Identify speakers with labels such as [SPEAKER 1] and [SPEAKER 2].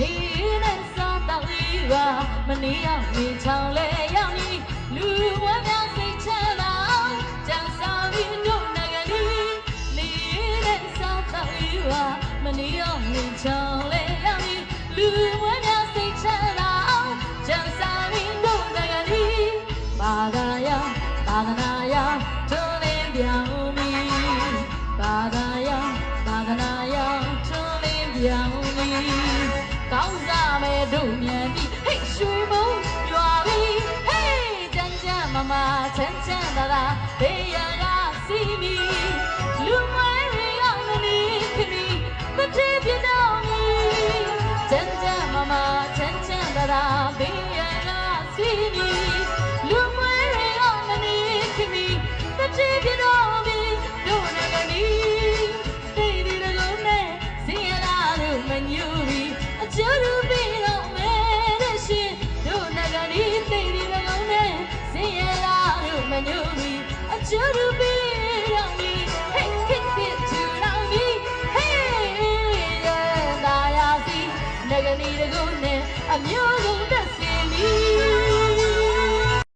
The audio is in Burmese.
[SPEAKER 1] နေနဲ့စားတော့လေးကမနေအောင်နေချောင်းလဲရောက်နေလူဝမ်းများစိတ်ချမ်းသာကြံစားပြီးတို့နိုင်ငံလေးနေနဲ့စားတော့လေးကမနေအောင်နေချောင်းလဲရောက်နေလူဝမ်းများစိတ်ချမ်းသာကြံစားပြီးတို့နိုင်ငံလေးပါကရပါကနာရတွန်းလင်းပြောင်းမီပါကရပါကနာရတွန်းလင်းပြောင်း ချမ်းချမ်းသာသာဘေးရန်ကစီမီလူမွဲတွေရောက်နေခင်မီတတိပြတော့မီကြမ်းကြမ်းမမချမ်းချမ်းသာသာဘေးရန်ကစီမီ အကျိုးရပြီးတော့မီ Hey kick it to me Hey ရတာယာစီငကနီတကုနဲ့အမျိုးစု